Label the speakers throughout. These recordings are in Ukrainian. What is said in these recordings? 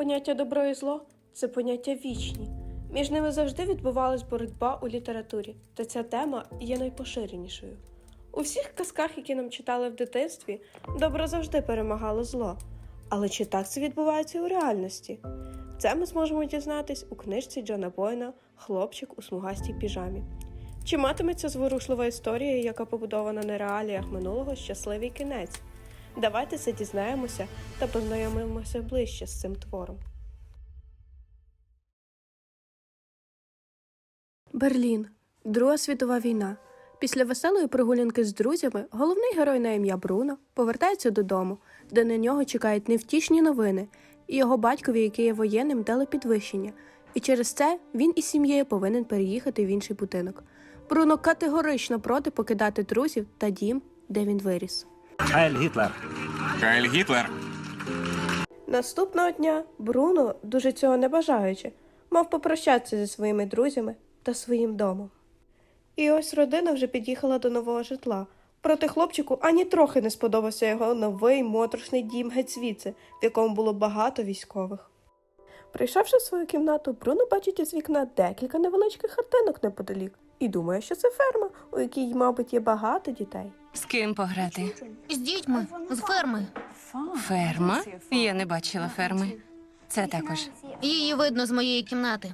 Speaker 1: Поняття добро і зло це поняття вічні. Між ними завжди відбувалась боротьба у літературі, та ця тема є найпоширенішою. У всіх казках, які нам читали в дитинстві, добро завжди перемагало зло. Але чи так це відбувається у реальності? Це ми зможемо дізнатись у книжці Джона Бойна Хлопчик у смугастій піжамі. Чи матиметься зворушлива історія, яка побудована на реаліях минулого щасливий кінець? Давайте це дізнаємося та познайомимося ближче з цим твором. Берлін. Друга світова війна. Після веселої прогулянки з друзями головний герой на ім'я Бруно повертається додому, де на нього чекають невтішні новини, і його батькові, який є воєнним, дали підвищення. І через це він із сім'єю повинен переїхати в інший будинок. Бруно категорично проти покидати друзів та дім, де він виріс.
Speaker 2: Хайль Гітлер.
Speaker 3: Хайль Гітлер.
Speaker 1: Наступного дня Бруно, дуже цього не бажаючи, мав попрощатися зі своїми друзями та своїм домом. І ось родина вже під'їхала до нового житла. Проте хлопчику ані трохи не сподобався його новий моторошний дім геть звідси, в якому було багато військових. Прийшовши в свою кімнату, Бруно бачить із вікна декілька невеличких хатинок неподалік і думає, що це ферма, у якій, мабуть, є багато дітей.
Speaker 4: З ким пограти?
Speaker 5: З дітьми, з ферми.
Speaker 4: Ферма? Я не бачила ферми. Це також.
Speaker 5: Її видно з моєї кімнати.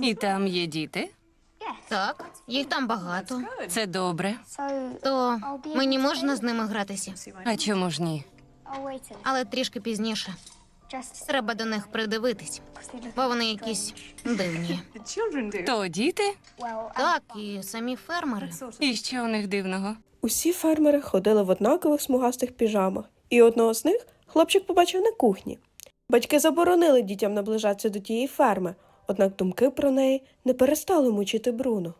Speaker 4: І там є діти.
Speaker 5: Так, їх там багато.
Speaker 4: Це добре.
Speaker 5: То мені можна з ними гратися,
Speaker 4: А чому ж ні?
Speaker 5: але трішки пізніше. Треба до них придивитись, бо вони якісь дивні.
Speaker 4: То діти?
Speaker 5: Так, і самі фермери.
Speaker 4: І що у них дивного?
Speaker 1: Усі фермери ходили в однакових смугастих піжамах, і одного з них хлопчик побачив на кухні. Батьки заборонили дітям наближатися до тієї ферми, однак думки про неї не перестали мучити Бруно.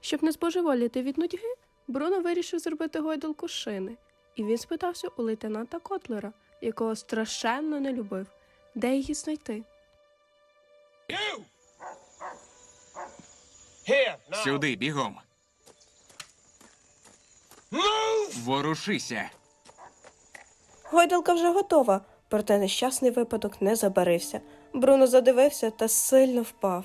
Speaker 1: Щоб не збожеволіти від нудьги, Бруно вирішив зробити гойдалку шини, і він спитався у лейтенанта Котлера, якого страшенно не любив, де її знайти.
Speaker 3: Сюди бігом. Ворушися.
Speaker 1: Гойдалка вже готова, проте нещасний випадок не забарився. Бруно задивився та сильно впав.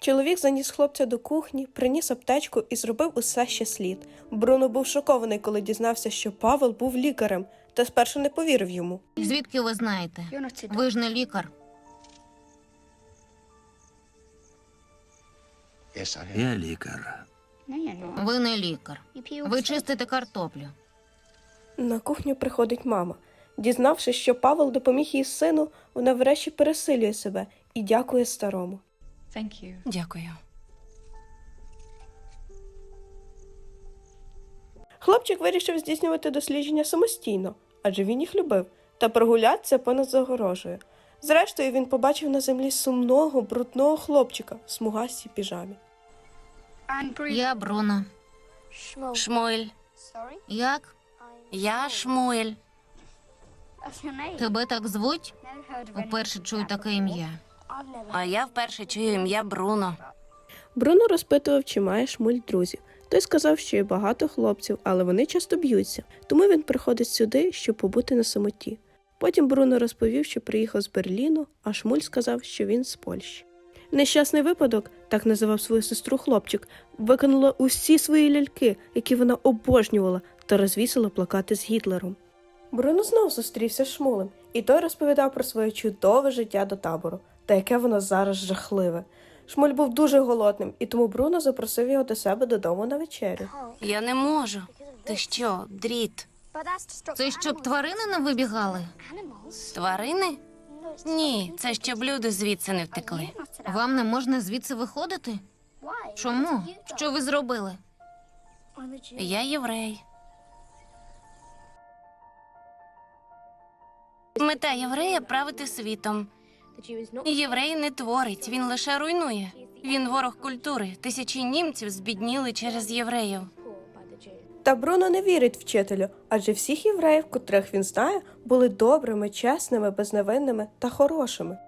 Speaker 1: Чоловік заніс хлопця до кухні, приніс аптечку і зробив усе ще слід. Бруно був шокований, коли дізнався, що Павел був лікарем, та спершу не повірив йому.
Speaker 5: Звідки ви знаєте? Ви ж не лікар.
Speaker 2: Я лікар.
Speaker 5: Ви не лікар. Ви чистите картоплю.
Speaker 1: На кухню приходить мама. Дізнавшись, що Павел допоміг їй сину, вона врешті пересилює себе і дякує старому.
Speaker 4: Дякую.
Speaker 1: Хлопчик вирішив здійснювати дослідження самостійно, адже він їх любив, та прогулятися понад загорожею. Зрештою, він побачив на землі сумного, брудного хлопчика в смугастій піжамі.
Speaker 5: Я Бруно.
Speaker 4: Шмуель.
Speaker 5: Як?
Speaker 4: Я Шмуель.
Speaker 5: Тебе так звуть? Уперше чую таке ім'я.
Speaker 4: А я вперше чую ім'я Бруно.
Speaker 1: Бруно розпитував, чи має шмуль друзів. Той сказав, що є багато хлопців, але вони часто б'ються, тому він приходить сюди, щоб побути на самоті. Потім Бруно розповів, що приїхав з Берліну, а Шмуль сказав, що він з Польщі. Нещасний випадок, так називав свою сестру хлопчик, виконала усі свої ляльки, які вона обожнювала, та розвісила плакати з Гітлером. Бруно знов зустрівся з Шмулем, і той розповідав про своє чудове життя до табору, та яке воно зараз жахливе. Шмуль був дуже голодним, і тому Бруно запросив його до себе додому на вечерю.
Speaker 4: Я не можу. Ти що, дріт?
Speaker 5: Це щоб тварини не вибігали?
Speaker 4: Тварини? Ні, це щоб люди звідси не втекли.
Speaker 5: Вам не можна звідси виходити? Чому? Що ви зробили?
Speaker 4: Я єврей. Мета єврея правити світом. Єврей не творить, він лише руйнує. Він ворог культури. Тисячі німців збідніли через євреїв.
Speaker 1: Та Бруно не вірить вчителю, адже всіх євреїв, котрих він знає, були добрими, чесними, безневинними та хорошими.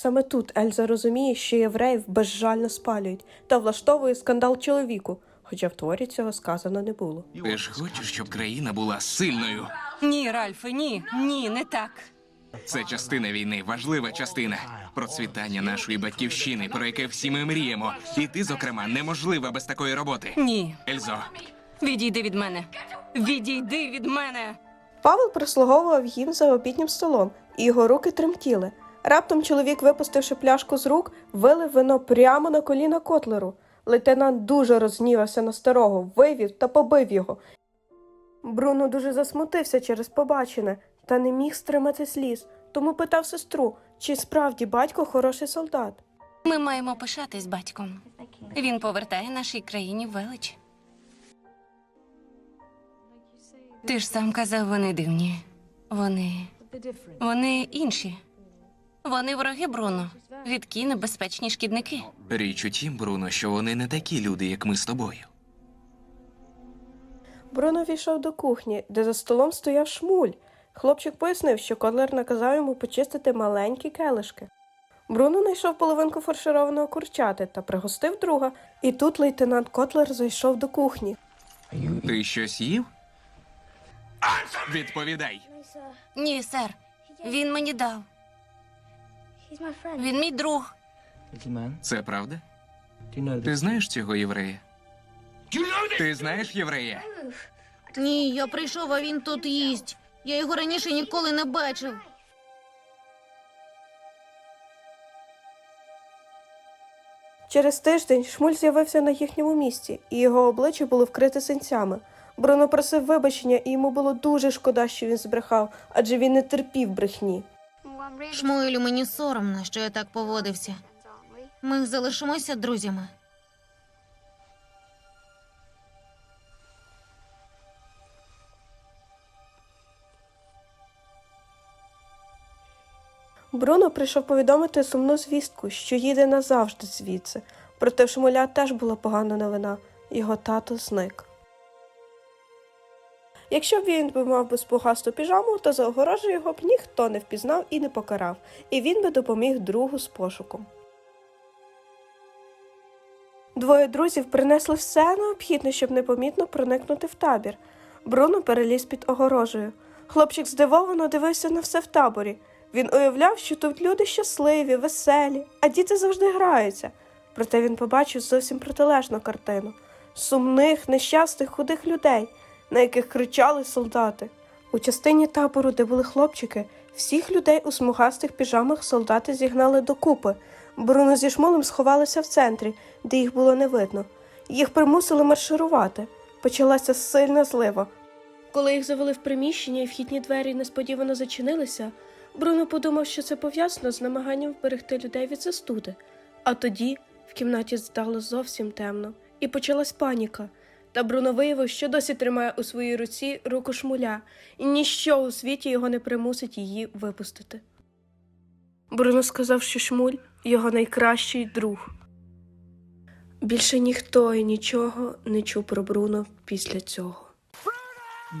Speaker 1: Саме тут Ельза розуміє, що євреїв безжально спалюють та влаштовує скандал чоловіку, хоча в творі цього сказано не було.
Speaker 3: Ти ж хочеш, щоб країна була сильною.
Speaker 4: Ні, Ральфе, ні, ні, не так.
Speaker 3: Це частина війни, важлива частина. Процвітання нашої батьківщини, про яке всі ми мріємо. І ти, зокрема, неможлива без такої роботи.
Speaker 4: Ні.
Speaker 3: Ельзо,
Speaker 4: Відійди від мене. Відійди від мене.
Speaker 1: Павел прислуговував їм за обіднім столом, і його руки тремтіли. Раптом чоловік, випустивши пляшку з рук, вилив вино прямо на коліна котлеру. Лейтенант дуже розгнівався на старого, вивів та побив його. Бруно дуже засмутився через побачене та не міг стримати сліз, тому питав сестру, чи справді батько хороший солдат.
Speaker 4: Ми маємо пишатись батьком. Він повертає нашій країні велич. Ти ж сам казав, вони дивні. Вони. Вони інші. Вони вороги Бруно. Рідкі небезпечні шкідники.
Speaker 3: річ у тім, Бруно, що вони не такі люди, як ми з тобою.
Speaker 1: Бруно війшов до кухні, де за столом стояв шмуль. Хлопчик пояснив, що Котлер наказав йому почистити маленькі келишки. Бруно знайшов половинку фаршированого курчати та пригостив друга, і тут лейтенант Котлер зайшов до кухні.
Speaker 3: Ти щось їв? Відповідай.
Speaker 4: Ні, сер. Він мені дав. Він мій друг.
Speaker 3: Це правда? Ти знаєш цього єврея? Ти знаєш єврея?
Speaker 5: Ні, я прийшов, а він тут їсть. Я його раніше ніколи не бачив.
Speaker 1: Через тиждень шмуль з'явився на їхньому місці, і його обличчя було вкрите синцями. Бруно просив вибачення, і йому було дуже шкода, що він збрехав, адже він не терпів брехні.
Speaker 5: Шмуелю, мені соромно, що я так поводився. Ми залишимося друзями.
Speaker 1: Бруно прийшов повідомити сумну звістку, що їде назавжди звідси. Проте в шмуля теж була погана новина його тато зник. Якщо б він би мав безпогасту піжаму, то за огорожею його б ніхто не впізнав і не покарав, і він би допоміг другу з пошуком. Двоє друзів принесли все необхідне, щоб непомітно проникнути в табір. Бруно переліз під огорожею. Хлопчик здивовано дивився на все в таборі. Він уявляв, що тут люди щасливі, веселі, а діти завжди граються. Проте він побачив зовсім протилежну картину сумних, нещасних, худих людей, на яких кричали солдати. У частині табору, де були хлопчики, всіх людей у смугастих піжамах солдати зігнали докупи. Бруно зі шмулем сховалися в центрі, де їх було не видно. Їх примусили марширувати. Почалася сильна злива. Коли їх завели в приміщення і вхідні двері несподівано зачинилися, Бруно подумав, що це пов'язано з намаганням вберегти людей від застуди. А тоді в кімнаті стало зовсім темно, і почалась паніка. Та Бруно виявив, що досі тримає у своїй руці руку шмуля, і ніщо у світі його не примусить її випустити. Бруно сказав, що шмуль його найкращий друг. Більше ніхто і нічого не чув про Бруно після цього.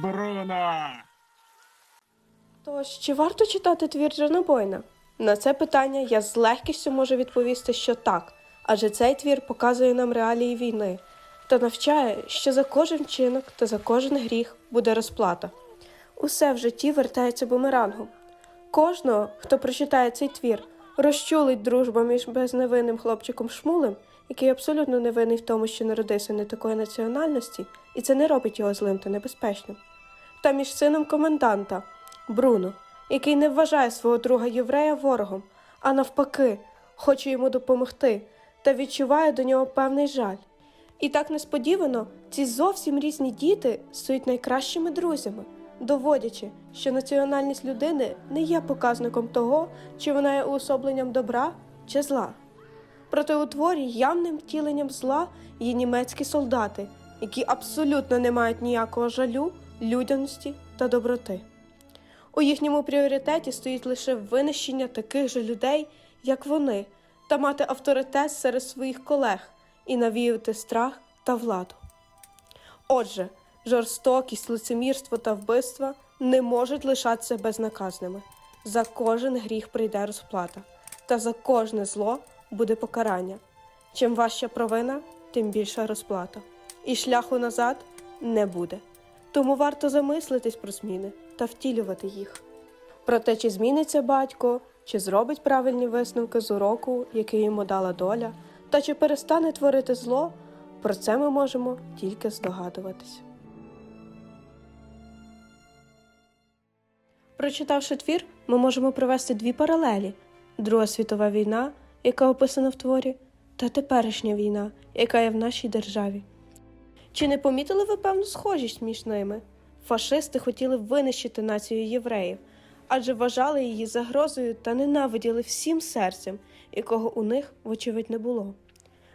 Speaker 3: Бруно!
Speaker 1: Тож, чи варто читати твір Джанобойна? На це питання я з легкістю можу відповісти, що так, адже цей твір показує нам реалії війни та навчає, що за кожен вчинок та за кожен гріх буде розплата. Усе в житті вертається бумерангом. Кожного, хто прочитає цей твір, розчулить дружба між безневинним хлопчиком Шмулем, який абсолютно не винний в тому, що народився не такої національності, і це не робить його злим та небезпечним, та між сином коменданта Бруно, який не вважає свого друга єврея ворогом, а навпаки, хоче йому допомогти та відчуває до нього певний жаль. І так несподівано ці зовсім різні діти стають найкращими друзями, доводячи, що національність людини не є показником того, чи вона є уособленням добра чи зла. Проте у творі явним втіленням зла є німецькі солдати, які абсолютно не мають ніякого жалю, людяності та доброти. У їхньому пріоритеті стоїть лише винищення таких же людей, як вони, та мати авторитет серед своїх колег і навіювати страх та владу. Отже, жорстокість, лицемірство та вбивства не можуть лишатися безнаказними. За кожен гріх прийде розплата, та за кожне зло буде покарання. Чим важча провина, тим більша розплата. і шляху назад не буде. Тому варто замислитись про зміни та втілювати їх. Про те, чи зміниться батько, чи зробить правильні висновки з уроку, який йому дала доля, та чи перестане творити зло, про це ми можемо тільки здогадуватись. Прочитавши твір, ми можемо провести дві паралелі: Друга світова війна, яка описана в творі, та теперішня війна, яка є в нашій державі. Чи не помітили ви певну схожість між ними? Фашисти хотіли винищити націю євреїв, адже вважали її загрозою та ненавиділи всім серцем, якого у них, вочевидь, не було.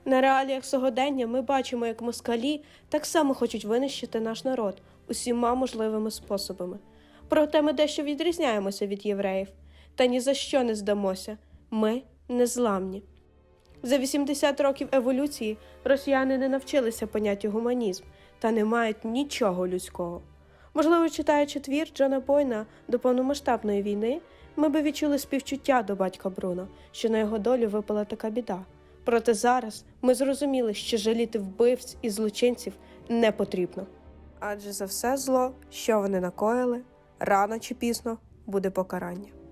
Speaker 1: На реаліях сьогодення ми бачимо, як москалі так само хочуть винищити наш народ усіма можливими способами. Проте ми дещо відрізняємося від євреїв, та ні за що не здамося. Ми незламні. За 80 років еволюції росіяни не навчилися поняттю гуманізм та не мають нічого людського. Можливо, читаючи твір Джона Бойна до повномасштабної війни, ми би відчули співчуття до батька Бруно, що на його долю випала така біда. Проте зараз ми зрозуміли, що жаліти вбивць і злочинців не потрібно. Адже за все зло, що вони накоїли, рано чи пізно буде покарання.